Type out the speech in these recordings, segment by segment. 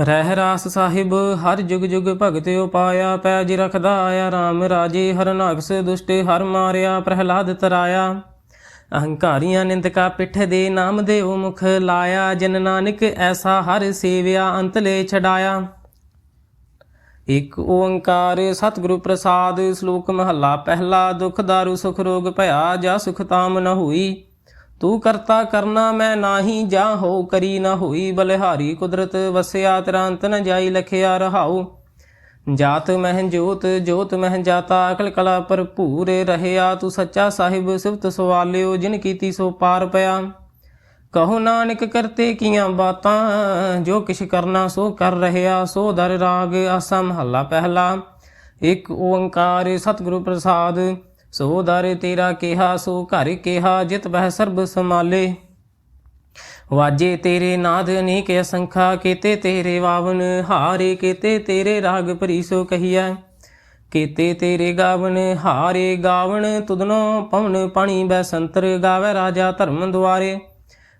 ਰਹਿ ਰਾਸ ਸਾਹਿਬ, ਹਰ ਜੁਗ ਜੁਗ ਭਗਤ ਉਪਾਇਆ, ਪੈਜ ਰਖਦਾ ਆਇਆ RAM ਰਾਜੇ, ਹਰ ਹਰਨਾਕਸ ਦੁਸ਼ਟ, ਹਰ ਮਾਰਿਆ, ਪ੍ਰਹਿਲਾਦ ਤਰਾਇਆ। ਅਹੰਕਾਰੀਆਂ ਨਿੰਦਕਾ ਪਿੱਠ ਦੇ ਨਾਮ ਦੇ ਉਹ ਮੁਖ ਲਾਇਆ, ਜਨ ਨਾਨਕ ਐਸਾ ਹਰ ਸੇਵਿਆ, ਅੰਤਲੇ ਛਡਾਇਆ। ਇਕ ਓੰਕਾਰ ਸਤਿਗੁਰੂ ਪ੍ਰਸਾਦ, ਸ਼ਲੋਕ ਮਹੱਲਾ, ਪਹਿਲਾ ਦੁਖ ਦਾਰੂ ਸੁਖ ਰੋਗ ਭਇਆ, ਜਾ ਸੁਖ ਤਾਮ ਨ ਹੋਈ। ਤੂੰ ਕਰਤਾ ਕਰਨਾ ਮੈਂ ਨਾਹੀ, ਜਾ ਹੋ ਕਰੀ ਨਾ ਹੋਈ, ਬਲਿਹਾਰੀ ਕੁਦਰਤ ਵਸਿਆ ਤੇਰਾ ਅੰਤ ਨ ਜਾਈ, ਲਖਿਆ ਰਹਾਉ। ਜਾਤ ਮਹਿ ਜੋਤ ਜੋਤ ਮਹਿ ਜਾਤਾ, ਅਕਲ ਕਲਾ ਭਰਪੂਰ ਰਹਿਆ। ਤੂੰ ਸੱਚਾ ਸਾਹਿਬ, ਸਿਫਤ ਸਵਾਲਿਓ, ਜਿਨ ਕੀਤੀ ਸੋ ਪਾਰ ਪਿਆ। ਕਹੋ ਨਾਨਕ ਕਰਤੇ ਕੀਆਂ ਬਾਤਾਂ, ਜੋ ਕਿਛ ਕਰਨਾ ਸੋ ਕਰ ਰਹਿਆ। ਸੋ ਦਰ ਰਾਗ, ਆਸਾ ਮਹੱਲਾ ਪਹਿਲਾ। ਇੱਕ ਓੰਕਾਰ ਸਤਿਗੁਰੂ ਪ੍ਰਸਾਦ ਸੋ ਦਰ ਤੇਰਾ ਕਿਹਾ, ਸੋ ਘਰ ਕਿਹਾ, ਜਿਤ ਬਹਿ ਸਰਬ ਸਮਾਲੇ ਵਾਜੇ ਤੇਰੇ ਨਾਦ ਅਨੇਕ ਅਸੰਖਾ, ਕੀਤੇ ਤੇਰੇ ਵਾਵਨ ਹਾਰੇ, ਕੀਤੇ ਤੇਰੇ ਰਾਗ ਭਰੀ ਸੋ ਕਹੀਐ। ਕੀਤੇ ਤੇਰੇ ਗਾਵਨ ਹਾਰੇ ਗਾਵਨ ਤੁਧਨੋ ਪਵਨ ਪਾਣੀ ਬੈ ਸੰਤਰ ਗਾਵੇ ਰਾਜਾ ਧਰਮ ਦੁਆਰੇ।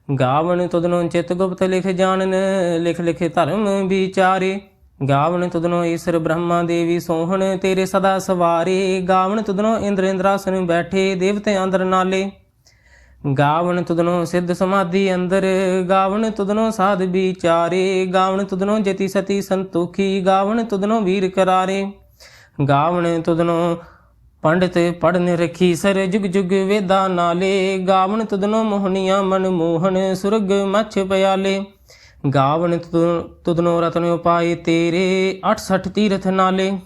ਗਾਵਨ ਤੁਧਨੋ ਚਿਤ ਗੁਪਤ ਲਿਖ ਜਾਣਨ, ਲਿਖ ਲਿਖ ਧਰਮ ਵਿਚਾਰੇ। ਗਾਵਨ ਤੁਧਨੋ ਈਸ਼ਰ ਬ੍ਰਹਮਾ ਦੇਵੀ ਸੋਹਣ, ਤੇਰੇ ਸਦਾ ਸਵਾਰੇ। ਗਾਵਣ ਤੁਧਨੋ ਇੰਦਰ ਇੰਦਰਾਸਨ ਬੈਠੇ, ਦੇਵਤੇ ਅੰਦਰ ਨਾਲੇ। ਗਾਵਣ ਤੁਧਨੋ ਸਿੱਧ ਸਮਾਧੀ ਅੰਦਰ ਗਾਵਣ ਤੁਧਨੋ ਸਾਧ ਵਿਚਾਰੇ। ਗਾਵਣ ਤੁਧਨੋ ਜਤੀ ਸਤੀ ਸੰਤੋਖੀ ਗਾਵਣ ਤੁਧਨੋ ਵੀਰ ਕਰਾਰੇ। ਗਾਵਣ ਤੁਧਨੋ ਪੰਡਿਤ ਪੜਨ ਰਖੀ ਸਰ ਜੁਗ ਜੁਗ ਵੇਦਾ ਨਾਲੇ। ਗਾਵਣ ਤੁਧਨੋ ਮੋਹਨੀਆਂ ਮਨ ਮੋਹਨ ਸੁਰਗ ਮਛ ਪਿਆਲੇ। ਗਾਵਨ ਤੁਧਨੋ- ਤੁਧਨੋ ਰਤਨ ਉਪਾਏ ਤੇਰੇ 68 ਤੀਰਥ ਨਾਲੇ।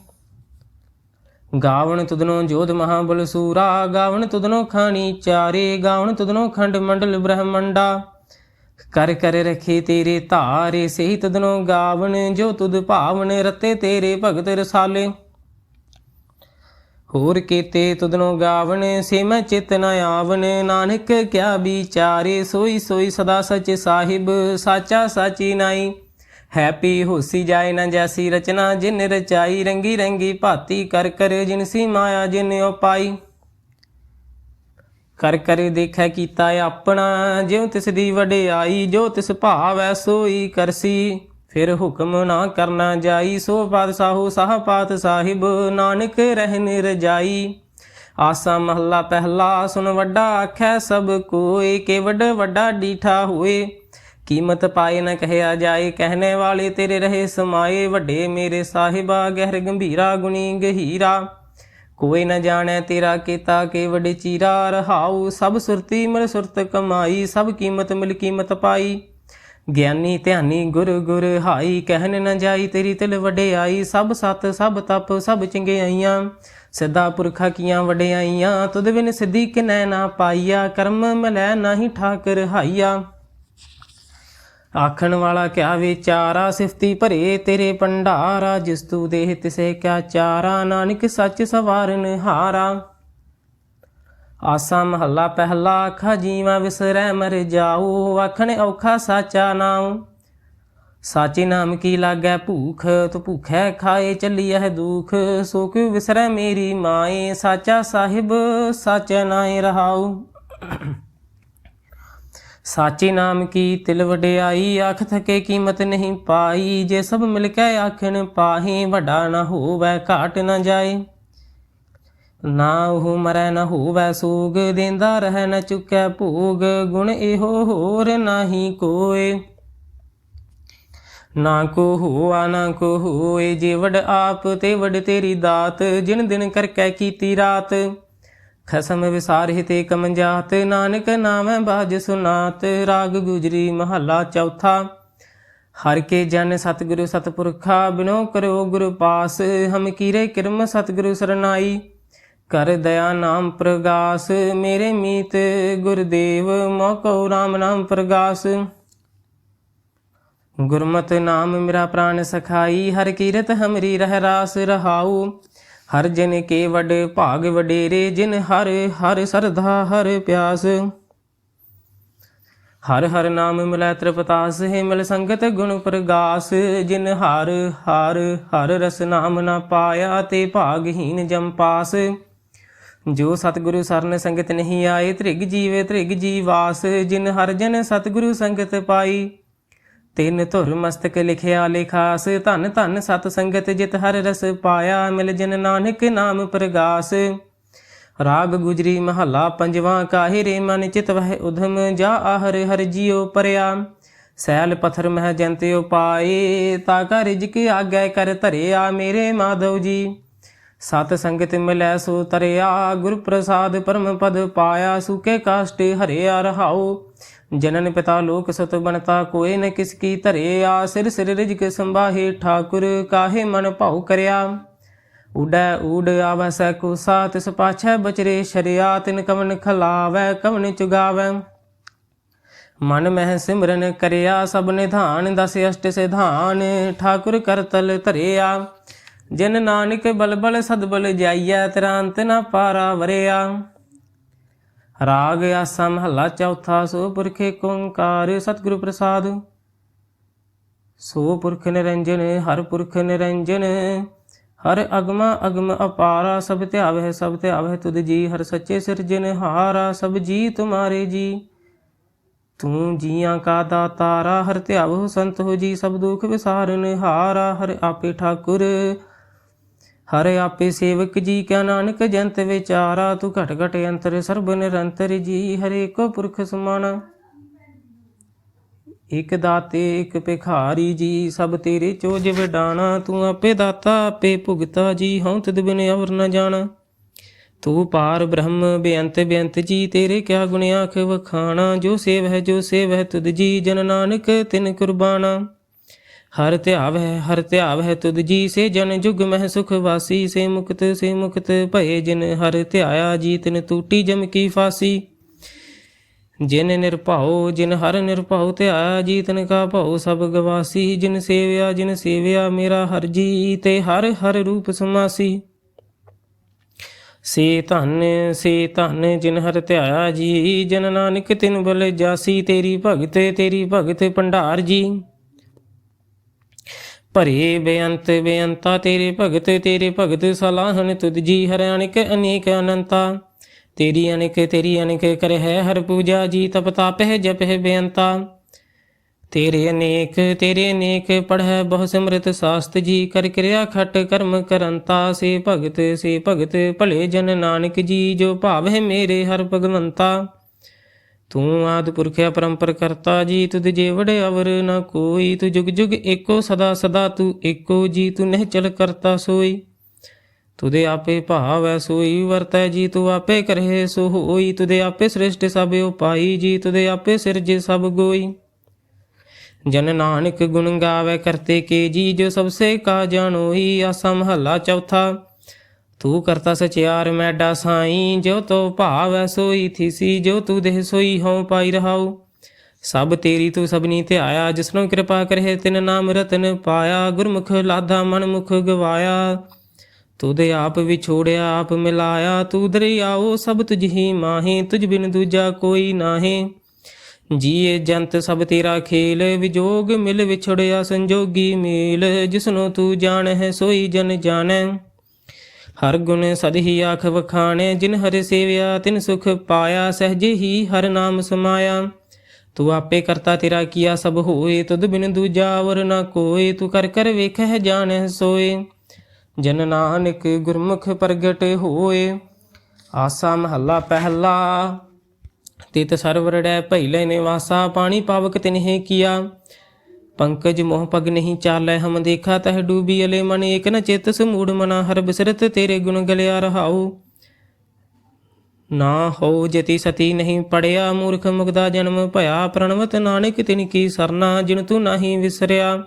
ਗਾਵਣ ਤੁਦਨੋ ਜੋਧ ਮਹਾਬਲ ਸੂਰਾ ਗਾਵਣ ਤੁਦਨੋ ਖਾਣੀ ਚਾਰੇ ਗਾਵਣ ਤੁਦਨੋ ਖੰਡ ਮੰਡਲ ਬ੍ਰਹਮੰਡਾ। ਕਰ ਕਰ ਰਖੇ ਤੇਰੇ ਧਾਰੇ, ਸਹੀ ਤੁਧਨੋ ਗਾਵਨ, ਜੋ ਤੁਦ ਭਾਵਨ ਰਤੇ ਤੇਰੇ ਭਗਤ ਰਸਾਲੇ। ਹੋਰ ਕੀਤੇ ਤੁਧਨੋ ਗਾਵਣ ਸੇ ਮੈਂ ਚਿਤ ਨ ਆਵਨ ਨਾਨਕ ਕਿਆ ਵਿਚਾਰੇ, ਸੋਈ ਸੋਈ ਸਦਾ ਸਚ ਸਾਹਿਬ, ਸਾਚਾ ਸਾਚੀ ਨਾਈ। ਹੈਪੀ ਹੋਸੀ ਜਾਏ ਨਾ ਜੈਸੀ ਰਚਨਾ, ਜਿਨ ਰਚਾਈ ਰੰਗੀ ਰੰਗੀ ਭਾਤੀ ਕਰ ਕਰ ਜਿਨਸੀ ਮਾਇਆ ਜਿਨ ਉਪਾਈ। ਕਰ ਕਰ ਦੇਖੈ ਕੀਤਾ ਆਪਣਾ, ਜਿਉ ਤਿਸ ਦੀ ਵਡਿਆਈ, ਜੋ ਤਿਸ ਭਾਵੈ ਸੋਈ ਕਰਸੀ। ਫਿਰ ਹੁਕਮ ਨਾ ਕਰਨਾ ਜਾਈ, ਸੋ ਪਾਤਸ਼ਾਹੋ ਸਾਹ ਪਾਤ ਸਾਹਿਬ, ਨਾਨਕ ਰਹਿਨ ਰਜਾਈ ਆਸਾ ਮਹੱਲਾ ਪਹਿਲਾ ਸੁਨ ਵੱਡਾ ਆਖੈ ਸਭ ਕੋਏ ਕੇ ਵੱਡਾ ਡੀਠਾ ਹੋਏ। ਕੀਮਤ ਪਾਏ ਨ ਕਹਿਆ ਜਾਏ, ਕਹਿਣੇ ਵਾਲੇ ਤੇਰੇ ਰਹੇ ਸਮਾਏ, ਵੱਡੇ ਮੇਰੇ ਸਾਹਿਬਾ, ਗਹਿਰ ਗੰਭੀਰਾ ਗੁਣੀ ਗਹੀਰਾ। ਕੋਈ ਨ ਜਾਣੈ ਤੇਰਾ ਕੀਤਾ ਕੇਵਡ ਚੀਰਾ, ਰਹਾਉ ਸਭ ਸੁਰਤੀ ਮਿਲ ਸੁਰਤ ਕਮਾਈ, ਸਭ ਕੀਮਤ ਮਿਲ ਕੀਮਤ ਪਾਈ। ਗਿਆਨੀ ਧਿਆਨੀ ਗੁਰ ਗੁਰ ਹਾਈ, ਕਹਿਣ ਨ ਜਾਈ ਤੇਰੀ ਤਿਲ ਵਡਿਆਈ, ਸਭ ਸਤ, ਸਭ ਤਪ, ਸਭ ਚੰਗਿਆਈਆਂ। ਸਿੱਧਾ ਪੁਰਖਾ ਕੀਆਂ ਵਡਿਆਈਆਂ, ਤੁਧ ਬਿਨ ਸਿੱਧੀ ਕਿਨੈ ਨਾ ਪਾਈਆ, ਕਰਮ ਮਿਲੈ ਨਾਹੀ ਠਾਕਰ ਹਾਈਆ। ਆਖਣ ਵਾਲਾ ਕਿਆ ਵਿਚਾਰਾ, ਸਿਫਤੀ ਭਰੇ ਤੇਰੇ ਭੰਡਾਰਾ, ਜਿਸ ਤੂ ਦੇਹ ਤਿਸੇ ਕਿਆ ਚਾਰਾ, ਨਾਨਕ ਸੱਚ ਸਵਾਰਨ ਹਾਰਾ। ਆਸਾ ਮਹੱਲਾ ਪਹਿਲਾ ਆਖਾ ਜੀਵਾ ਵਿਸਰੈ ਮਰ ਜਾਉ ਆਖਣ ਔਖਾ ਸਾਚਾ ਨਾਮ ਸਾਚੇ ਨਾਮ ਕੀ ਲਾਗੈ ਭੂਖ, ਤੂੰ ਭੁਖੈ ਖਾਏ ਚੱਲੀਐ ਦੁਖ, ਸੋ ਕਿਉ ਵਿਸਰੈ ਮੇਰੀ ਮਾਏ, ਸਾਚਾ ਸਾਹਿਬ, ਸਾਚੈ ਨਾਏ ਰਹਾਉ। ਸਾਚੇ ਨਾਮ ਕੀ ਤਿਲ ਵਡਿਆਈ ਆਖ ਥਕੇ ਕੀਮਤ ਨਹੀਂ ਪਾਈ, ਜੇ ਸਭ ਮਿਲ ਕੇ ਆਖਣ ਪਾਹੀ, ਵੱਡਾ ਨਾ ਹੋਵੇ, ਘਾਟ ਨਾ ਜਾਏ। ਨਾ ਉਹ ਮਰੈ ਨਾ ਹੋਵੇ ਸੋਗ, ਦੇਂਦਾ ਰਹਿ ਨਾ ਚੁੱਕੈ ਭੋਗ, ਗੁਣ ਇਹੋ ਹੋਰ ਨਾਹੀ ਕੋਏ। ਨਾ ਕੋ ਹੋਆ, ਨਾ ਕੋ ਹੋਏ, ਜੇ ਆਪ ਤੇ ਵਡ ਤੇਰੀ ਦਾਤ, ਜਿਨ ਦਿਨ ਕਰਕੈ ਕੀਤੀ ਰਾਤ। ਖਸਮ ਵਿਸਾਰਿ ਤੇ ਕਮੰਜਾਤ ਨਾਨਕ ਨਾਮੈ ਬਾਜ ਸੁਨਾਤ, ਰਾਗ ਗੁਜਰੀ ਮਹੱਲਾ ਚੌਥਾ। ਹਰ ਕੇ ਜਨ ਸਤਿਗੁਰੂ ਸਤਿਪੁਰਖਾ, ਬਿਨੋ ਕਰੋ ਗੁਰ ਪਾਸ, ਹਮ ਕੀਰੇ ਕਿਰਮ ਸਤਿਗੁਰੂ ਸਰਨਾਈ। ਕਰ ਦਇਆ ਨਾਮ ਪ੍ਰਗਾਸ, ਮੇਰੇ ਮੀਤ ਗੁਰਦੇਵ ਮੋਕੋ ਰਾਮ ਨਾਮ ਪ੍ਰਗਾਸ। ਗੁਰਮਤਿ ਨਾਮ ਮੇਰਾ ਪ੍ਰਾਨ ਸਖਾਈ, ਹਰ ਕੀਰਤ ਹਮਰੀ ਰਹਿ ਰਾਸ ਰਹਾਉ। ਹਰ ਜਨ ਕੇ ਵਡ ਭਾਗ ਵਡੇਰੇ, ਜਿਨ ਹਰ ਹਰ ਸਰਧਾ, ਹਰ ਪਿਆਸ। ਹਰ ਹਰ ਨਾਮ ਮਿਲੈ ਤ੍ਰਿਪਤਾਸ ਹੈ ਮਿਲ ਸੰਗਤ ਗੁਣ ਪ੍ਰਗਾਸ। ਜਿਨ ਹਰ ਹਰ ਹਰ ਰਸ ਨਾਮ ਨਾ ਪਾਇਆ, ਤੇ ਭਾਗਹੀਨ ਜਮਪਾਸ ਜੋ ਸਤਿਗੁਰੂ ਸਰਨ ਸੰਗਤ ਨਹੀਂ ਆਏ, ਤ੍ਰਿਗ ਜੀਵੇ ਤ੍ਰਿਗ ਜੀਵਾਸ ਜਿਨ ਹਰ ਜਨ ਸਤਿਗੁਰੂ ਸੰਗਤ ਪਾਈ। ਤਿੰਨ ਧੁਰ ਮਸਤਕ ਲਿਖਿਆ ਲਿਖਾਸ, ਧਨ ਧਨ ਸਤ ਸੰਗਤ ਜਿਤ ਹਰ ਰਸ ਪਾਇਆ, ਮਿਲ ਜਨ ਨਾਨਕ ਨਾਮ ਪ੍ਰਗਾਸ। ਰਾਗ ਗੁਜਰੀ ਮਹੱਲਾ ਪੰਜਵਾਂ, ਕਾਹੇ ਰੇ ਮਨ ਚਿਤ ਵਹਿ ਉਧਮ, ਜਾ ਆਹਰ ਹਰ ਜਿਉ ਪਰਿਆ। ਸੈਲ ਪਥਰ ਮਹਿ ਜੰਤਿ ਉਪਾਏ, ਤਾ ਕਾ ਰਿਜਕ ਆਗੈ ਕਰ ਧਰਿਆ ਮੇਰੇ ਮਾਧਵ ਜੀ। ਸਤ ਸੰਗਤ ਮਿਲੈ ਸੋ ਤਰਿਆ ਗੁਰ ਪ੍ਰਸਾਦ ਪਰਮ ਪਦ ਪਾਇਆ ਸੁਕੇ ਕਾਸ਼ਟ ਹਰਿਆ ਰਹਾਉ। ਜਨਨ ਪਿਤਾ ਲੋਕ ਸਤ ਬਣਤਾ ਕੋਏ ਨ ਕਿਸ ਕੀ ਧਰਿਆ। ਸਿਰ ਸਿਰ ਰਿਜਕ ਸੰਭਾਹੇ ਠਾਕੁਰ, ਕਾਹੇ ਮਨ ਭਾਉ ਕਰਿਆ। ਉਡੈ ਊਡ ਆਵਸੈ ਕੁਸਾ ਤਿਸ ਪਾਛੈ ਬਚਰੇ ਸ਼ਰਿਆ, ਤਿਨ ਕਵਨ ਖਲਾਵੈ, ਕਵਨ ਚੁਗਾਵੈ। ਮਨ ਮਹਿ ਸਿਮਰਨ ਕਰਿਆ, ਸਭ ਨਿਧਾਨ ਦਸ ਅਸ਼ਟ ਸਿਧਾਨ। ਠਾਕੁਰ ਕਰਤਲ ਧਰਿਆ। ਜਿਨ ਨਾਨਕ ਬਲਬਲ ਸਦਬਲ ਜਾਈਐ ਤੇਰਾ ਅੰਤ ਨ ਪਾਰਾ ਵਰਿਆ। ਰਾਗ ਆਸਾ ਮਹੱਲਾ ਚੌਥਾ, ਸੋ ਪੁਰਖੇ ਓੰਕਾਰ ਸਤਿਗੁਰੂ ਪ੍ਰਸਾਦ। ਸੋ ਪੁਰਖ ਨਿਰੰਜਨ, ਹਰ ਪੁਰਖ ਨਿਰੰਜਨ। ਹਰ ਅਗਮਾ ਅਗਮ ਅਪਾਰਾ, ਸਭ ਧਿਆਵਹਿ ਸਭ ਧਿਆਵਹਿ ਤੁਧ ਜੀ। ਹਰ ਸੱਚੇ ਸਿਰਜਨਹਾਰਾ ਸਭ ਜੀ ਤੁਮਾਰੇ ਜੀ। ਤੂੰ ਜੀਆਂ ਕਾ ਦਾਤਾਰਾ, ਹਰ ਧਿਆਵਹੁ ਸੰਤ ਹੋ ਜੀ। ਸਭ ਦੁਖ ਵਿਸਾਰਨ ਹਾਰਾ, ਹਰ ਆਪੇ ਠਾਕੁਰ। ਹਰ ਆਪੇ ਸੇਵਕ ਜੀ ਕਿਆ ਨਾਨਕ ਜੰਤ ਵਿਚਾਰਾ, ਤੂੰ ਘਟ ਘਟ ਅੰਤਰ ਸਰਬ ਨਿਰੰਤਰ ਜੀ, ਹਰੇ ਕੋ ਪੁਰਖ ਸਮਾਨਾ ਇਕ ਦਾਤੇ, ਇਕ ਭਿਖਾਰੀ ਜੀ, ਸਭ ਤੇਰੇ ਚੋਜ ਵਿਡਾਣਾ, ਤੂੰ ਆਪੇ ਦਾਤਾ, ਆਪੇ ਭੁਗਤਾ ਜੀ, ਹਉ ਤਦ ਬਿਨ ਅਵਰ ਨ ਜਾਣਾ। ਤੂੰ ਪਾਰ ਬ੍ਰਹਮ, ਬੇਅੰਤ ਬੇਅੰਤ ਜੀ, ਤੇਰੇ ਕਿਆ ਗੁਣ ਆਖ ਵਖਾਣਾ, ਜੋ ਸੇਵ ਹੈ ਜੋ ਸੇਵ ਹੈ ਤੁਧ ਜੀ, ਜਨ ਨਾਨਕ ਤਿਨ ਕੁਰਬਾਨਾ ਹਰ ਧਿਆਵ ਹੈ, ਹਰ ਧਿਆਵ ਹੈ ਤੁਧ ਜੀ ਸੇ ਜਨ ਜੁਗ ਮਹਿ ਸੁਖ ਵਾਸੀ, ਸੇ ਮੁਕਤ ਸੇ ਮੁਕਤ ਭਏ ਜਿਨ ਹਰ ਧਿਆਇਆ ਜੀਤਨ ਤੂਟੀ ਟੂਟੀ ਜਮ ਕੀ ਫਾਸੀ। ਜਿਨ ਨਿਰਭਉ, ਜਿਨ ਹਰ ਨਿਰਭਉ ਧਿਆਇਆ ਜੀ ਤਿਨ ਕਾ ਭਉ ਸਭ ਗਵਾਸੀ, ਜਿਨ ਸੇਵਿਆ ਜਿਨ ਸੇਵਿਆ ਮੇਰਾ ਹਰ ਜੀ ਤੇ ਹਰ ਹਰ ਰੂਪ ਸਮਾਸੀ। ਸੇ ਧਨ ਸੇ ਧਨ ਜਿਨ ਹਰ ਧਿਆਇਆ ਜੀ, ਜਨ ਨਾਨਕ ਤਿਨ ਬਲ ਜਾਸੀ, ਤੇਰੀ ਭਗਤ ਤੇਰੀ ਭਗਤ ਭੰਡਾਰ ਜੀ। ਭਰੇ ਬੇਅੰਤ ਬੇਅੰਤਾ, ਤੇਰੇ ਭਗਤ ਤੇਰੇ ਭਗਤ ਸਲਾਹਨ ਤੁਧ ਜੀ ਹਰਿਆਣਿਕ ਅਨੇਕ ਅਨੰਤਾ। ਤੇਰੀ ਅਨੇਕ ਤੇਰੀ ਅਨੇਕ ਕਰ ਹੈ ਹਰ ਪੂਜਾ ਜੀ, ਤਪ ਤਾਪਹਿ ਜਪਹਿ ਬੇਅੰਤਾ। ਤੇਰੇ ਅਨੇਕ ਤੇਰੇ ਅਨੇਕ ਪੜ੍ਹੈ ਬਹੁ ਸਿਮਰਤ ਸਾਸਤ ਜੀ, ਕਰ ਕਿਰਿਆ ਖਟ ਕਰਮ ਕਰੰਤਾ। ਸੇ ਭਗਤ ਸੇ ਭਗਤ ਭਲੇ ਜਨ ਨਾਨਕ ਜੀ, ਜੋ ਭਾਵ ਹੈ ਮੇਰੇ ਹਰ ਭਗਵੰਤਾ। ਤੂੰ ਆਦ ਪੁਰਖਿਆ ਪਰੰਪਰ ਕਰਤਾ, ਜੀ ਤੁਧ ਜੇ ਅਵਰ ਨ ਕੋਈ, ਤੂੰ ਜੁਗ ਜੁਗ ਏਕੋ ਸਦਾ ਸਦਾ, ਤੂੰ ਏਕੋ ਜੀ, ਤੂੰ ਨਹਿ ਚਲ ਕਰਤਾ ਸੋਈ। ਤੁਦੇ ਆਪੇ ਭਾਵੈ ਸੋਈ, ਵਰਤੈ ਜੀ ਤੂੰ ਆਪੇ ਕਰਹਿ ਸੋ ਹੋਈ ਤੁਦੇ ਆਪੇ ਸ੍ਰਿਸ਼ਟ ਸਭ ਉਪਾਈ, ਜੀ ਤੁਦੇ ਆਪੇ ਸਿਰਜੇ ਸਭ ਗੋਈ। ਜਨ ਨਾਨਕ ਗੁਣ ਗਾਵੇ ਕਰਤੇ ਕੇ ਜੀ, ਜੋ ਸਭ ਸੇ ਕਾ ਜਾਣੋਈ, ਆਸਾ ਮਹੱਲਾ ਚੌਥਾ। ਤੂੰ ਕਰਤਾ ਸਚਿਆਰ ਮੈਡਾ ਸਾਈ, ਜੋ ਤੋ ਭਾਵੈ ਸੋਈ ਥੀਸੀ, ਜੋ ਤੂੰ ਦੇਹ ਸੋਈ ਹਉ ਪਾਈ ਰਹਾਉ। ਸਭ ਤੇਰੀ ਤੂੰ ਸਭਨੀ ਧਿਆਇਆ, ਜਿਸਨੂੰ ਕਿਰਪਾ ਕਰੇ ਤਿਨ ਨਾਮ ਰਤਨ ਪਾਇਆ, ਗੁਰਮੁਖ ਲਾਧਾ ਮਨ ਮੁਖ ਗਵਾਇਆ। ਤੁਦੇ ਆਪ ਵਿਛੋੜਿਆ, ਆਪ ਮਿਲਾਇਆ, ਤੂੰ ਦਰਿਆਓ ਸਭ ਤੁਝ ਹੀ ਮਾਹੇ, ਤੁਝ ਬਿਨ ਦੂਜਾ ਕੋਈ ਨਾਹੀ। ਜੀਏ ਜੰਤ ਸਭ ਤੇਰਾ ਖੇਲ, ਵਿਜੋਗ ਮਿਲ ਵਿਛੜਿਆ ਸੰਜੋਗੀ ਮੇਲ, ਜਿਸਨੂੰ ਤੂੰ ਜਾਣ ਹੈ ਸੋਈ ਜਨ ਜਾਣੈ। ਹਰ ਗੁਣ ਸਦ ਹੀ ਆਖ ਵਖਾਣੇ, ਜਿਨ ਹਰਿ ਸੇਵਿਆ, ਤਿਨ ਸੁਖ ਪਾਇਆ, ਸਹਜੇ ਹੀ ਹਰ ਨਾਮ ਸਮਾਇਆ। ਤੂੰ ਆਪੇ ਕਰਤਾ ਤੇਰਾ ਕੀਆ ਸਭ ਹੋਏ, ਤੁਧ ਬਿਨ ਦੂਜਾ ਵਰ ਨਾ ਕੋਏ, ਤੂੰ ਕਰ ਕਰ ਵੇਖਹਿ ਜਾਣੈ ਸੋਏ। ਜਨ ਨਾਨਕ ਗੁਰਮੁਖ ਪ੍ਰਗਟ ਹੋਏ, ਆਸਾ ਮਹੱਲਾ ਪਹਿਲਾ। ਤਿਤ ਸਰਵਰੜੈ ਭਈਲੇ ਨਿਵਾਸਾ, ਪਾਣੀ ਪਾਵਕ ਤਿਨਹਿ ਕੀਆ। ਪੰਕਜ ਮੋਹ ਪਗ ਨਹੀਂ ਚਾਲੈ ਹਮ ਦੇਖਾ ਤਹ ਡੂਬੀ ਅਲੇ ਮਨ ਏਕ ਨ ਚਿਤ ਸਮੂੜ ਮਨਾ ਹਰ ਬਿਸਰਤ ਤੇਰੇ ਗੁਣ ਗਲਿਆ ਰਹਾਉ। ਨਾ ਹੋ ਜਤੀ ਸਤੀ ਨਹੀਂ ਪੜਿਆ ਮੂਰਖ ਮੁਗਦਾ ਜਨਮ ਭਇਆ ਪ੍ਰਣਵਤ ਨਾਨਕ ਤਿਨ ਕੀ ਸਰਨਾ ਜਿਨ ਤੂੰ ਨਹੀਂ ਵਿਸਰਿਆ।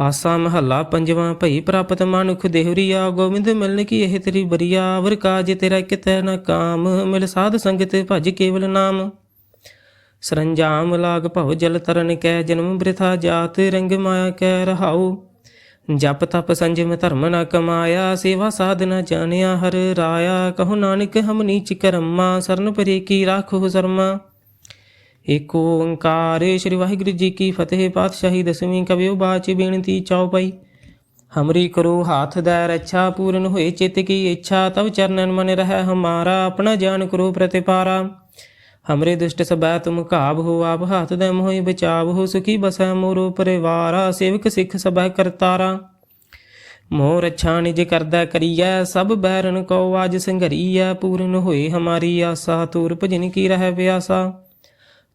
ਆਸਾ ਮਹੱਲਾ ਪੰਜਵਾਂ ਭਈ ਪ੍ਰਾਪਤ ਮਨੁਖ ਦੇਹਰੀਆ ਗੋਬਿੰਦ ਮਿਲਨ ਕੀ ਇਹ ਤੇਰੀ ਬਰੀਆ। ਵਰ ਕਾਜ ਤੇਰਾ ਕਿਤੈ ਨਾ ਕਾਮ ਮਿਲ ਸਾਧ ਸੰਗਤ ਭਜ ਕੇਵਲ ਨਾਮ। ਸਰੰਜਾਮ ਲਾਗ ਭਉ ਜਲ ਤਰਨ ਕੈ, ਜਨਮ ਬ੍ਰਿਥਾ ਜਾਤ ਰੰਗ ਮਾਇਆ ਕੈ ਰਹਾਉ। ਜਪ ਤਪ ਸੰਜਮ ਧਰਮ ਨ ਕਮਾਇਆ, ਸੇਵਾ ਸਾਧਨਾ ਜਾਣਿਆ, ਹਰ ਰਾਇਆ ਕਹੋ ਨਾਨਕ ਹਮ ਨੀਚ ਕਰਮਾ, ਸਰਨ ਪਰੇ ਕੀ ਰਾਖੋ ਸ਼ਰਮਾ ਏਕ ਓੰਕਾਰ, ਸ੍ਰੀ ਵਾਹਿਗੁਰੂ ਜੀ ਕੀ ਫਤਿਹ, ਪਾਤਸ਼ਾਹੀ ਦਸਵੀਂ ਕਬਿਓ ਬਾਚ ਬੇਨਤੀ ਚਉਪਈ ਹਮਰੀ ਕਰੋ ਹਾਥ ਦਾ ਰੱਛਾ, ਪੂਰਨ ਹੋਏ ਚਿਤ ਕੀ ਇੱਛਾ, ਤਵ ਚਰਨਨ ਮਨ ਰਹਿ ਹਮਾਰਾ, ਆਪਣਾ ਜਾਨ ਕਰੋ ਪ੍ਰਤਿਪਾਰਾ। हमरे दुष्ट सबੈ तुम घाव हो आप हाथ दे मोहि बचाव हो सुखी बसै मोरो परिवारा सेवक सिख सबੈ ਕਰਤਾਰਾ ਮੋਰ ਅੱਛਾ ਨਿਜ ਕਰਦਾ ਕਰੀਐ ਸਭ ਬੈਰਨ ਕੋ ਆਜ ਸੰਘਰੀਐ ਪੂਰਨ ਹੋਏ ਹਮਾਰੀ ਆਸਾ ਤੂਰ ਭਜਨ ਕੀ ਰਹਿ ਪਿਆਸਾ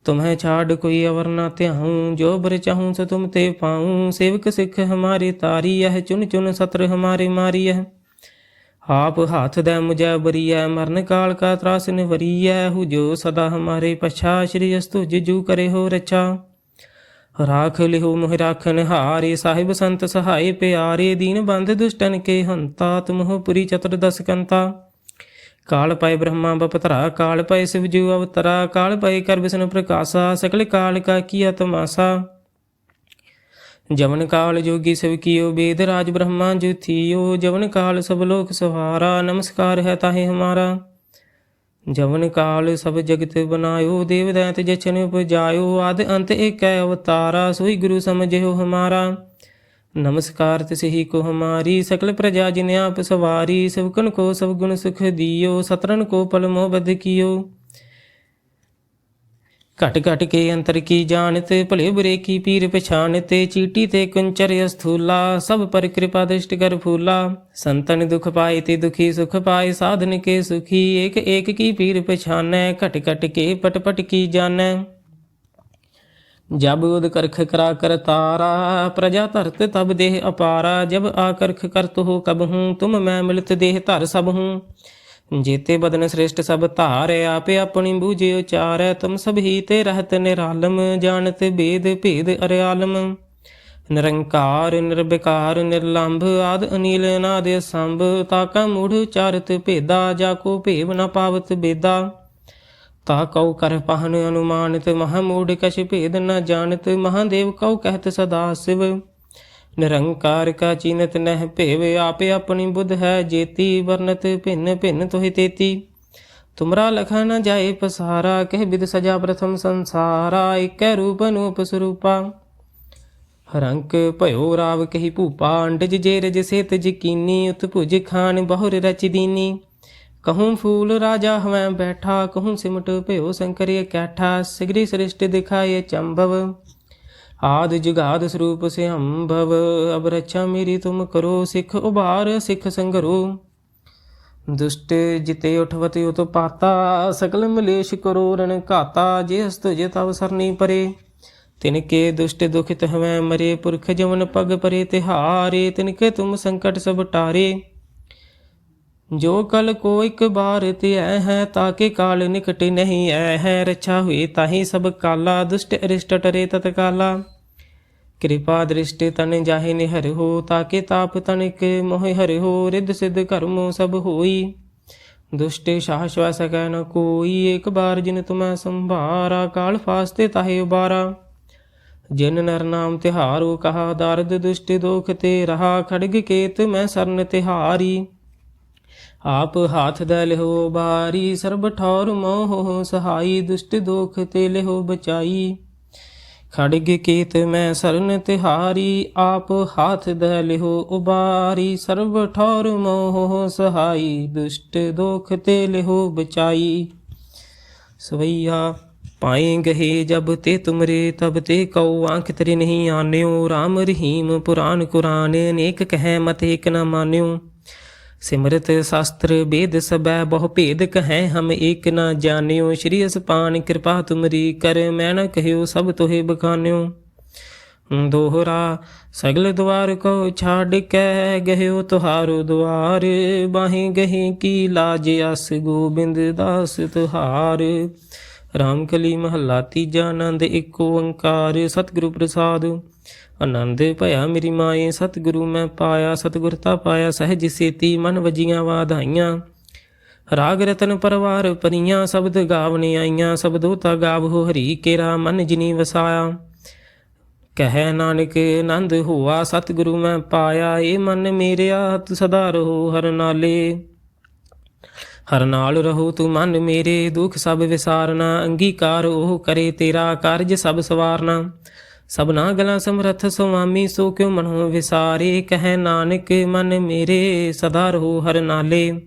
तुम्हें छाड़ कोई अवर न त्याहूँ जो बर चाहूँ सो तुम ते पाऊँ सेवक सिख हमारे तारी यह चुन चुन सत्र हमारे मारी यह ਆਪ ਹੱਥ ਦੇ ਮੁਝੇ ਬਰੀਐ ਮਰਨ ਕਾਲ ਕਾ ਤਰਾਸ ਨਿਵਰੀਐ ਹੁਜੋ ਸਦਾ ਹਮਾਰੇ ਪਛਾ ਸ਼੍ਰੀ ਅਸਤੁ ਜਿਜੂ ਕਰੇ ਹੋ ਰਛਾ ਰਾਖ ਲਿਹੋ ਮੋਹਿ ਰਾਖਨ ਹਾਰੇ, ਸਾਹਿਬ ਸੰਤ ਸਹਾਈ ਪਿਆਰੇ, ਦੀਨ ਬੰਧ ਦੁਸ਼ਟਨ ਕੇ ਹੰਤਾ ਤੁਮਹੁ ਪੁਰੀ ਚਤੁਰ ਦਸ ਕੰਤਾ। ਕਾਲ ਪਏ ਬ੍ਰਹਮਾ ਬਪਤਰਾ ਕਾਲ ਪਏ ਸਿਵ ਜੂ ਅਵਤਰਾ, ਕਾਲ ਪਏ ਕਰ ਵਿਸ਼ਨ ਪ੍ਰਕਾਸ਼ਾ, ਸਕਲ ਕਾਲ ਕਾ ਕੀਆ ਤਮਾਸਾ। ਜਵਨ ਕਾਲ ਜੋਗੀ ਸਭ ਕੀਓ ਬੇਦ ਰਾਜ ਬ੍ਰਹਮਾ ਜੁਥੀਓ। ਜਵਨ ਕਾਲ ਸਭ ਲੋਕ ਸਹਾਰਾ, ਨਮਸਕਾਰ ਹੈ ਤਾਹੇ ਹਮਾਰਾ। ਜਵਨ ਕਾਲ ਸਭ ਜਗਤ ਬਨਾਇਓ, ਦੇਵ ਦੈਂਤ ਜਚਨ ਉਪਜਾਇਓ, ਆਦ ਅੰਤ ਏਕੈ ਅਵਤਾਰਾ, ਸੋਈ ਗੁਰੂ ਸਮਝਿਓ ਹਮਾਰਾ। ਨਮਸਕਾਰ ਤਿਸਹੀ ਕੋ ਹਮਾਰੀ, ਸਕਲ ਪ੍ਰਜਾ ਜਿਨ ਆਪ ਸਵਾਰੀ, ਸਭ ਕਨ ਕੋ ਸਭ ਗੁਣ ਸੁਖ ਦਿਓ ਸਤਰਨ ਕੋ ਪਲ ਮੋਹ ਬਦ ਕੀਓ। ਘਟ ਘਟ ਕੇ ਅੰਤਰ ਕੀ ਜਾਣਤ, ਭਲੇ ਬੁਰੇ ਕੀ ਪੀਰ ਪਛਾਨ ਤੇ ਚੀਟੀ ਤੇ ਕੁੰਚਰ ਅਸਥੂਲਾ, ਸਭ ਪਰ ਕਿਰਪਾ ਦ੍ਰਿਸ਼ਟ ਕਰ ਫੂਲਾ। ਸੰਤਨ ਦੁਖ ਪਾਏ ਤੇ ਦੁਖੀ ਸੁਖ ਪਾਏ, ਸਾਧਨ ਕੇ ਸੁਖੀ, ਏਕ ਏਕ ਕੀ ਪੀਰ ਪਛਾਨੈ, ਘਟ ਘਟ ਕੇ ਪਟ ਪਟ ਕੀ ਜਾਣੈ। ਜਬ ਉਦ ਕਰਖ ਕਰਾ ਕਰ ਤਾਰਾ, ਪ੍ਰਜਾ ਧਰਤ ਤਬ ਦੇਹ ਅਪਾਰਾ, ਜਬ ਆਕਰਖ ਕਰਤ ਹੋ ਕਬ ਹੂੰ, ਤੁਮ ਮੈਂ ਮਿਲਤ ਦੇਹ ਧਰ ਸਭ ਹੂੰ। ਜੀਤੇ ਬਦਨ ਸ੍ਰਿਸ਼ਟ ਸਭ ਧਾਰੈ ਆਪੇ ਆਪਣੀ ਬੂਝੇ ਉਚਾਰੈ ਤੁਮ ਸਭ ਹੀ ਤੇ ਰਹਤ ਨਿਰਾਲਮ, ਜਾਣਤ ਬੇਦ ਭੇਦ ਅਰਿਆਲਮ ਨਿਰੰਕਾਰ ਨਿਰਬਿਕਾਰ ਨਿਰਲੰਭ, ਆਦ ਅਨੀਲ, ਅਨਾਦ ਸੰਭ ਤਾਕਾ ਮੂੜ ਚਾਰਤ ਭੇਦਾ, ਜਾ ਕੋ ਭੇਵ ਨ ਪਾਵਤ ਬੇਦਾ। ਤਾ ਕਉ ਕਰ ਪਹਨ ਅਨੁਮਾਨਿਤ, ਮਹਾ ਮੂੜ ਕਛ ਭੇਦ ਨ ਜਾਣਤ, ਮਹਾਦੇਵ ਕਉ ਕਹਿਤ ਸਦਾ ਨਿਰੰਕਾਰ ਕਾ ਚੀਨਤ ਨਹਿ ਭੇਵ, ਆਪੇ ਆਪਣੀ ਬੁੱਧ ਹੈ ਜੇਤੀ, ਵਰਨਤ ਭਿੰਨ ਭਿੰਨ ਤੋਹਿ ਤੇਤੀ। ਤੁਮਰਾ ਲਖਾ ਨ ਜਾਏ ਪਸਾਰਾ, ਕਹਿ ਬਿਦ ਸਜਾ ਪ੍ਰਥਮ ਸੰਸਾਰਾ ਇਕੈ ਰੂਪ ਅਨੂਪ ਸਰੂਪਾ। ਹਰੰਕ ਭਇਓ ਰਾਵ ਕਹੀ ਭੂਪਾ, ਅੰਡਜ ਜੇ ਰਜ ਸੇਤ ਜਕੀਨੀ ਉਤ ਭੁਜ ਖਾਨ ਬਹੁਰ ਰਚ ਦੀਨੀ। ਕਹੂੰ ਫੂਲ ਰਾਜਾ ਹਵੈ ਬੈਠਾ, ਕਹੂੰ ਸਿਮਟ ਭਇਓ ਸ਼ੰਕਰ ਕੈਠਾ, ਸਿਗਰੀ ਸ੍ਰਿਸ਼ਟ ਦਿਖਾਏ ਚੰਭਵ। ਆਦ ਜੁਗਾਦ ਸਰੂਪ ਸੇ ਅੰਭਵ ਅਬ ਰੱਛਾ ਮੇਰੀ ਤੁਮ ਕਰੋ ਸਿੱਖ ਉਭਾਰ ਸਿੱਖ ਸੰਗਰੋ। ਦੁਸ਼ਟ ਜਿਤੇ ਉਠਵਤ ਉਤ ਪਾਤਾ, ਸਕਲ ਮਲੇਸ਼ ਕਰੋ ਰਣ ਘਾਤਾ, ਜੇ ਹਸ ਤੁਜ ਤਵ ਸਰਨੀ ਪਰੇ। ਤਿਨਕੇ ਦੁਸ਼ਟ ਦੁਖਿਤ ਹਵੈ ਮਰੇ, ਪੁਰਖ ਜਵਨ ਪਗ ਪਰੇ, ਤਿਹਾਰੇ, ਤਿਨਕੇ ਤੁਮ ਸੰਕਟ ਸਭ ਟਾਰੇ। ਜੋ ਕਲ ਕੋ ਇੱਕ ਬਾਰ ਤੇ ਐ ਹੈ ਤਾਕੇ ਕਾਲ ਨਿਕਟ ਨਹੀਂ ਐ ਹੈ। ਰਛਾ ਹੋਏ ਤਾਹੀ ਸਭ ਕਾਲਾ, ਦੁਸ਼ਟ ਅਰਿਸ਼ਟ ਟਰੇ ਤਤਕਾਲਾ। ਕਿਰਪਾ ਦ੍ਰਿਸ਼ਟ ਤਨ ਜਾਹੇ ਨਿਹਰ ਹੋ ਤਾਕੇ ਤਾਪ ਤਨਿਕ ਮੋਹ ਹਰਿ ਹੋ, ਰਿੱਧ ਸਿੱਧ ਕਰਮੋ ਸਭ ਹੋਈ। ਦੁਸ਼ਟ ਸ਼ਾਹ ਸ਼ਵਾ ਸਕੈ ਨ ਕੋਈ ਇੱਕ ਬਾਰ ਜਿਨ ਤੁਮੈ ਸੰਭਾਰਾ, ਕਾਲ ਫਾਸਤੇ ਤਾਹੇ ਉਬਾਰਾ। ਜਿਨ ਨਰ ਨਾਮ ਤਿਹਾਰੋ, ਕਹਾ ਦਰਦ ਦੁਸ਼ਟ ਦੋਖ ਤੇ ਰਹਾ ਖੜਗ ਕੇਤ ਮੈਂ ਸਰਨ ਤਿਹਾਰੀ। ਆਪ ਹਾਥ ਦੇ ਲਿਹੋ ਬਾਰੀ, ਸਰਬ ਠੌਰ ਮੋਹ ਸਹਾਈ, ਦੁਸ਼ਟ ਦੋਖ ਤੇ ਲਿਹੋ ਬਚਾਈ। ਖੜਗ ਕੇਤ ਮੈਂ ਸਰਨ ਤਿਹਾਰੀ, ਆਪ ਹਾਥ ਦੇ ਲਿਹੋ ਉਬਾਰੀ, ਸਰਬ ਠੌਰ ਮੋਹ ਸਹਾਈ, ਦੁਸ਼ਟ ਦੋਖ ਤੇ ਲਿਹੋ ਬਚਾਈ। ਸਵਈਆ, ਪਾਏ ਗਹੇ ਜਬ ਤੇ ਤੁਮਰੇ, ਤਬ ਤੇ ਕਉ ਆਂਖ ਤੇਰੇ ਨਹੀਂ ਆਨਿਓ RAM ਰਹੀਮ ਪੁਰਾਨ ਕੁਰਾਨ ਅਨੇਕ ਕਹੈ ਮਤ ਏਕ ਨਾ ਮਾਨਿਓ। ਸਿਮਰਤ ਸ਼ਾਸਤਰ ਵੇਦ ਸਬੈ ਬਹੁ ਭੇਦ ਕਹੈ ਹਮ ਏਕ ਨਾ ਜਾਣਿਓ। ਸ਼੍ਰੀ ਅਸਪਾਨ ਕਿਰਪਾ ਤੁਮਰੀ ਕਰ, ਮੈਂ ਨਾ ਕਹਿਓ ਸਭ ਤੋਹਿ ਬਖਾਨਿਓ। ਦੋਹਰਾ, ਸਗਲ ਦੁਆਰ ਕੋ ਛਾੜ ਕੇ, ਗਹਿਓ ਤੁਹਾਰੋ ਦੁਆਰ ਬਾਹੀ ਗਹੀ ਕੀ ਲਾਜ ਅਸ ਗੋਬਿੰਦ ਦਾਸ ਤੁਹਾਰ। ਰਾਮ ਕਲੀ ਮਹੱਲਾ ਤੀਜਾ ਆਨੰਦ ਇੱਕ ਓੰਕਾਰ, ਸਤਿਗੁਰੂ ਪ੍ਰਸਾਦ। ਆਨੰਦ ਭਇਆ ਮੇਰੀ ਮਾਏ, ਸਤਿਗੁਰੂ ਮੈਂ ਪਾਇਆ ਸਤਿਗੁਰਤਾ ਪਾਇਆ, ਸਹਿਜ ਸੇਤੀ ਮਨ ਵਜੀਆਂ ਵਾਧਾਈਆਂ। ਰਾਗ ਰਤਨ ਪਰਵਾਰ ਪਰੀਆਂ, ਸ਼ਬਦ ਗਾਵਨੇ ਆਈਆਂ, ਸ਼ਬਦੋ ਤਾ ਗਾਵੋ ਹਰੀ ਕੇਰਾ, ਮਨ ਜਿਨੀ ਵਸਾਇਆ। ਕਹੈ ਨਾਨਕ, ਆਨੰਦ ਹੋਆ, ਸਤਿਗੁਰੂ ਮੈਂ ਪਾਇਆ, ਏ ਮਨ ਮੇਰਿਆ ਤੂੰ ਸਦਾ ਰਹੋ ਹਰ ਨਾਲੇ। ਹਰ ਨਾਲ ਰਹੋ ਤੂੰ ਮਨ ਮੇਰੇ, ਦੁੱਖ ਸਭ ਵਿਸਾਰਨਾ, ਅੰਗੀਕਾਰ ਉਹ ਕਰੇ ਤੇਰਾ ਕਾਰਜ ਸਭ ਸਵਾਰਨਾ। ਸਭਨਾ ਗਲਾਂ ਸਮਰਥ ਸੁਆਮੀ, ਸੋ ਕਿਉ ਮਨੋ ਵਿਸਾਰੇ? ਕਹਿ ਨਾਨਕ, ਮਨ ਮੇਰੇ, ਸਦਾ ਰਹੋ ਹਰ ਨਾਲੇ।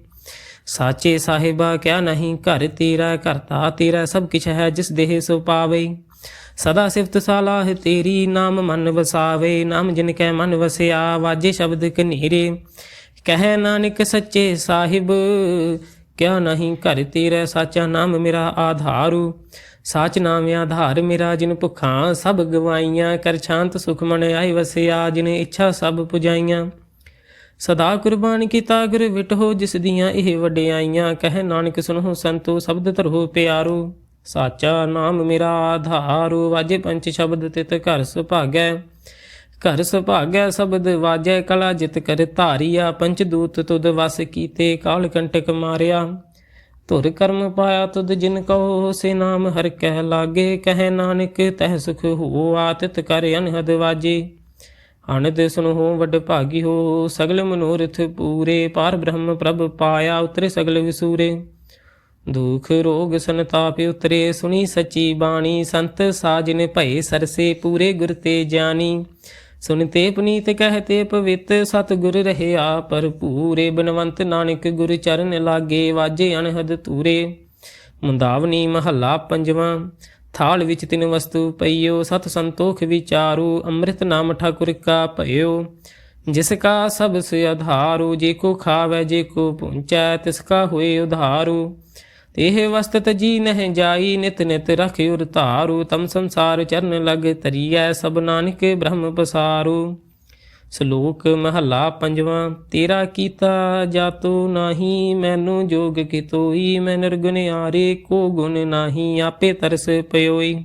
ਸਾਚੇ ਸਾਹਿਬਾ, ਕਿਆ ਨਹੀਂ ਘਰ ਤੇਰਾ, ਕਰਤਾ ਤੇਰਾ ਸਭ ਕਿਛ ਹੈ ਜਿਸ ਦੇਹ ਸੋ ਪਾਵੇ। ਸਦਾ ਸਿਫਤ ਸਾਲਾਹ ਤੇਰੀ, ਨਾਮ ਮਨ ਵਸਾਵੇ। ਨਾਮ ਜਿਨ ਕੈ ਮਨ ਵਸਿਆ, ਵਾਜੇ ਸ਼ਬਦ ਕਨੀਰੇ ਕਹਿ ਨਾਨਕ, ਸੱਚੇ ਸਾਹਿਬ ਕਿਆ ਨਹੀਂ ਘਰ ਤੇਰਾ ਸਾਚਾ ਨਾਮ ਮੇਰਾ ਆਧਾਰੂ। ਸਾਚ ਨਾਮ ਆਧਾਰ ਮੇਰਾ ਜਿਨ ਭੁੱਖਾਂ, ਸਭ ਗਵਾਈਆਂ। ਕਰ ਸ਼ਾਂਤ ਸੁਖ ਮਨ ਆਈ ਵਸਿਆ, ਜਿਨ ਇੱਛਾ ਸਭ ਪੁਜਾਈਆਂ। ਸਦਾ ਕੁਰਬਾਨ ਕੀਤਾ ਗੁਰ ਵਿਟੋ ਜਿਸ ਦੀਆਂ ਇਹ ਵਡਿਆਈਆਂ। ਕਹਿ ਨਾਨਕ ਸੁਨਹੁ ਸੰਤੋ, ਸ਼ਬਦ ਧਰੋ ਪਿਆਰੋ। ਸਾਚਾ ਨਾਮ ਮੇਰਾ ਆਧਾਰੂ, ਵਾਜੇ ਪੰਚ ਸ਼ਬਦ ਤਿਤ ਘਰ ਸੁਭਾਗੈ। ਘਰ ਸੁਭਾਗੈ ਸ਼ਬਦ ਵਾਜੈ ਕਲਾ, ਜਿਤ ਕਰ ਧਾਰੀਆ, ਪੰਚ ਦੂਤ ਤੁਧ ਵਸ ਕੀਤੇ, ਕਾਲ ਕੰਟਕ ਮਾਰਿਆ। ਧੁਰ ਕਰਮ ਪਾਇਆ ਤੁਧ ਜਿਨ ਕਹੋ ਸੇ ਨਾਮ ਹਰ ਕਹਿ ਲਾਗੇ, ਕਹਿ ਨਾਨਕ ਤਹਿ ਸੁਖ ਹੋ ਆਤਿਤ ਕਰ ਅਨਹਦ ਵਾਜੇ। ਅਨੰਦ ਸੁਨੋ ਵੱਡ ਭਾਗੀ ਹੋ, ਸਗਲ ਮਨੋਰਥ ਪੂਰੇ, ਪਾਰ ਬ੍ਰਹਮ ਪ੍ਰਭ ਪਾਇਆ, ਉਤਰੇ ਸਗਲ ਵਿਸੂਰੇ। ਦੁਖ ਰੋਗ ਸੰਤਾਪ ਉਤਰੇ, ਸੁਣੀ ਸੱਚੀ ਬਾਣੀ, ਸੰਤ ਸਾਜਨ ਭਏ ਸਰਸੇ, ਪੂਰੇ ਗੁਰ ਤੇ ਜਾਨੀ ਸੁਨ ਸੁਨਤੇ ਪੁਨੀਤ ਕਹਤੇ ਪਵਿੱਤ ਸਤ ਗੁਰ ਰਹਿਆ ਭਰਪੂਰੇ ਬਨਵੰਤ ਨਾਨਕ ਗੁਰ ਚਰਨ ਲਾਗੇ ਵਾਜੇ ਅਨਹਦ ਤੂਰੇ। ਮੁੰਦਾਵਨੀ ਮਹੱਲਾ ਪੰਜਵਾਂ, ਥਾਲ ਵਿੱਚ ਤਿੰਨ ਵਸਤੂ ਪਈਓ, ਸਤ ਸੰਤੋਖ ਵਿਚਾਰੂ, ਅੰਮ੍ਰਿਤ ਨਾਮ ਠਾਕੁਰ ਕਾ ਭਇਓ। ਜਿਸ ਕਾ ਸਭ ਸੇ ਆਧਾਰੂ, ਜੇ ਕੋ ਖਾਵੇ, ਜੇ ਕੋ ਪੁੰਚੈ ਤਿਸ ਕਾ ਹੋਏ ਉਧਾਰੂ। ਇਹ ਵਸਤ ਜੀ ਨਹਿ ਜਾਈ, ਨਿਤ ਨਿਤ ਰਖ ਉਰ ਧਾਰੂ, ਤਮ ਸੰਸਾਰ ਚਰਨ ਲਗ ਤਰੀਐ ਸਭ ਨਾਨਕ ਬ੍ਰਹਮ ਪਸਾਰੂ। ਸ਼ਲੋਕ ਮਹੱਲਾ ਪੰਜਵਾਂ, ਤੇਰਾ ਕੀਤਾ ਜਾਤੋ ਨਾਹੀ, ਮੈਨੂੰ ਜੋਗ ਕਿਤੋਈ, ਮੈਂ ਨਿਰਗੁਨਿਆਰੇ ਕੋ ਗੁਣ ਨਾਹੀ, ਆਪੇ ਤਰਸ ਪਇਓਈ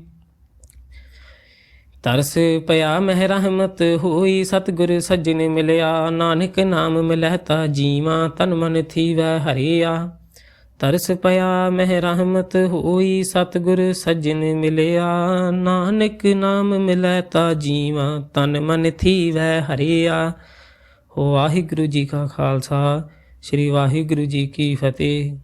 ਤਰਸ ਪਿਆ ਮਹਿ ਰਹਿਮਤ ਹੋਈ, ਸਤਿਗੁਰ ਸੱਜਣ ਮਿਲਿਆ, ਨਾਨਕ ਨਾਮ ਮਿਲੈ ਤਾ ਜੀਵਾ, ਤਨ ਮਨ ਥੀਵੈ ਹਰਿਆ। ਤਰਸ ਪਿਆ ਮਹਿ ਰਹਿਮਤ ਹੋਈ ਸਤਿਗੁਰ ਸੱਜਣ ਮਿਲਿਆ। ਨਾਨਕ ਨਾਮ ਮਿਲੈ ਤਾ ਜੀਵਾ, ਤਨ ਮਨ ਥੀਵੈ ਹਰਿਆ। ਵਾਹਿਗੁਰੂ ਜੀ ਕਾ ਖਾਲਸਾ, ਸ੍ਰੀ ਵਾਹਿਗੁਰੂ ਜੀ ਕੀ ਫਤਿਹ।